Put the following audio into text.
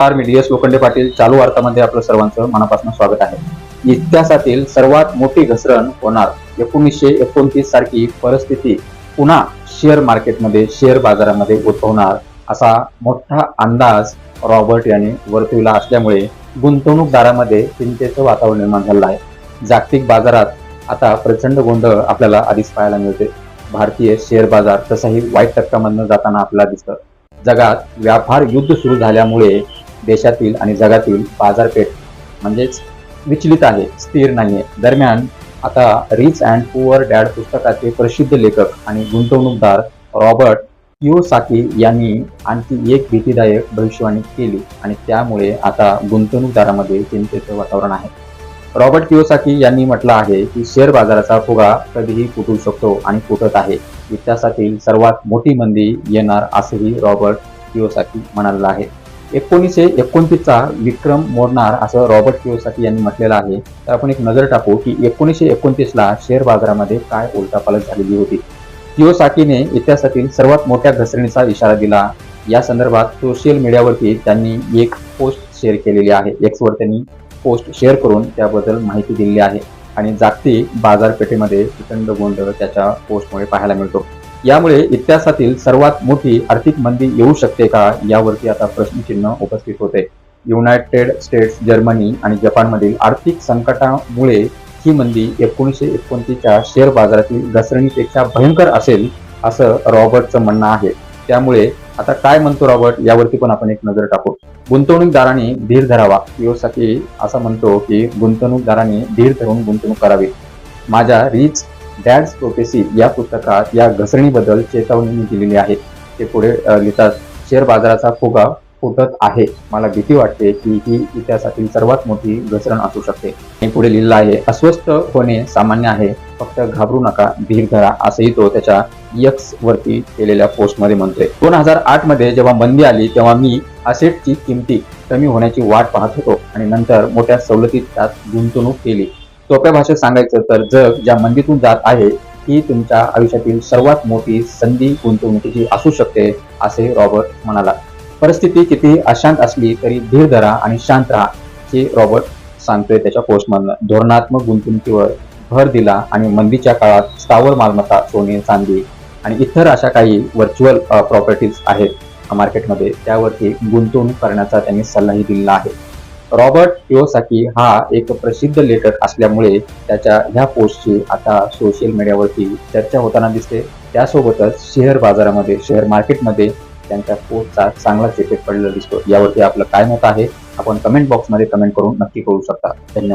नमस्कार मी लोखंडे पाटील चालू वार्तामध्ये आपलं सर्वांचं मनापासून स्वागत आहे. इतिहासातील सर्वात मोठी घसरण होणार एकोणीसशे एकोणतीस सारखी परिस्थिती पुन्हा शेअर मार्केटमध्ये शेअर बाजारामध्ये उद्भवणार असा मोठा अंदाज रॉबर्ट यांनी वर्तविला असल्यामुळे गुंतवणूकदारामध्ये चिंतेचं वातावरण निर्माण झालं आहे. जागतिक बाजारात आता प्रचंड गोंधळ आपल्याला आधीच पाहायला मिळते भारतीय शेअर बाजार तसाही वाईट टप्प्यामधनं जाताना आपल्याला दिसतं जगात व्यापार युद्ध सुरू झाल्यामुळे देशातील आणि जगातील बाजारपेठ म्हणजेच विचलित आहे स्थिर नाही आहे दरम्यान आता रिच अँड पुअर डॅड पुस्तकाचे प्रसिद्ध लेखक आणि गुंतवणूकदार रॉबर्ट किओसाकी यांनी आणखी एक भीतीदायक भविष्यवाणी केली आणि त्यामुळे आता गुंतवणूकदारामध्ये चिंतेचं वातावरण आहे. रॉबर्ट किओसाकी यांनी म्हटलं आहे की शेअर बाजाराचा फुगा कधीही फुटू शकतो आणि फुटत आहे. इतिहासातील सर्वात मोठी मंदी येणार असंही रॉबर्ट किओसाकी म्हणाला आहे. एकोणीसशे एकोणतीसचा विक्रम मोडणार असं रॉबर्ट किओसाकी यांनी म्हटलेलं आहे. तर आपण एक नजर टाकू की एकोणीसशे एकोणतीसला शेअर बाजारामध्ये काय उलटापालट झालेली होती. किओसाकीने इतिहासातील सर्वात मोठ्या घसरणीचा इशारा दिला. या संदर्भात सोशल मीडियावरती त्यांनी एक पोस्ट शेअर केलेली आहे. एक्सवर त्यांनी पोस्ट शेअर करून त्याबद्दल माहिती दिलेली आहे. आणि जागतिक बाजारपेठेमध्ये प्रचंड गोंधळ त्याच्या पोस्टमुळे पाहायला मिळतो. यामुळे इतिहासातील सर्वात मोठी आर्थिक मंदी येऊ शकते का यावरती आता प्रश्नचिन्ह उपस्थित होते. युनायटेड स्टेट्स जर्मनी आणि जपानमधील आर्थिक संकटामुळे ही मंदी एकोणीसशे एकोणतीसच्या शेअर बाजारातील घसरणीपेक्षा भयंकर असेल असं रॉबर्टचं म्हणणं आहे. त्यामुळे आता काय म्हणतो रॉबर्ट? यावरती पण आपण एक नजर टाकू. गुंतवणूकदारांनी धीर धरावा. कियोसाकी असं म्हणतो की गुंतवणूकदारांनी धीर धरून गुंतवणूक करावी. माझ्या रिच डॅड्स प्रोफेसी या पुस्तकात या घसरणीबद्दल चेतावणी मी दिलेली आहे. ते पुढे लिहितात शेअर बाजाराचा फुगा फुटत आहे. मला भीती वाटते की ही इतिहासातील सर्वात मोठी घसरण असू शकते. हे पुढे लिहिलं आहे अस्वस्थ होणे सामान्य आहे. फक्त घाबरू नका धीर धरा असंही तो त्याच्या यक्स वरती केलेल्या पोस्टमध्ये म्हणतोय. दोन हजार आठमध्ये जेव्हा मंदी आली तेव्हा मी असेटची किमती कमी होण्याची वाट पाहत होतो आणि नंतर मोठ्या सवलतीत त्यात गुंतवणूक केली. सोप्या भाषेत सांगायचं तर जग ज्या मंदीतून जात आहे ही तुमच्या आयुष्यातील सर्वात मोठी संधी गुंतवणुकीची असू शकते असे रॉबर्ट म्हणाला. परिस्थिती किती अशांत असली तरी धीर धरा आणि शांत राहा हे रॉबर्ट सांगतोय त्याच्या पोस्टमधनं. धोरणात्मक गुंतवणुकीवर भर दिला आणि मंदीच्या काळात स्थावर मालमत्ता सोने चांदी आणि इतर अशा काही व्हर्च्युअल प्रॉपर्टीज आहेत. मार्केटमध्ये त्यावरती गुंतवणूक करण्याचा त्यांनी सल्लाही दिलेला आहे. रॉबर्ट किओसाकी हा एक प्रसिद्ध लेखक असल्यामुळे त्याच्या ह्या पोस्टची आता सोशल मीडियावरती चर्चा होताना दिसते. त्यासोबतच शेअर बाजारामध्ये शेअर मार्केटमध्ये त्यांच्या पोस्टचा चांगलाच इफेक्ट पडलेला दिसतो. यावरती आपलं काय मत आहे? आपण कमेंट बॉक्समध्ये कमेंट करून नक्की करू शकता. धन्यवाद.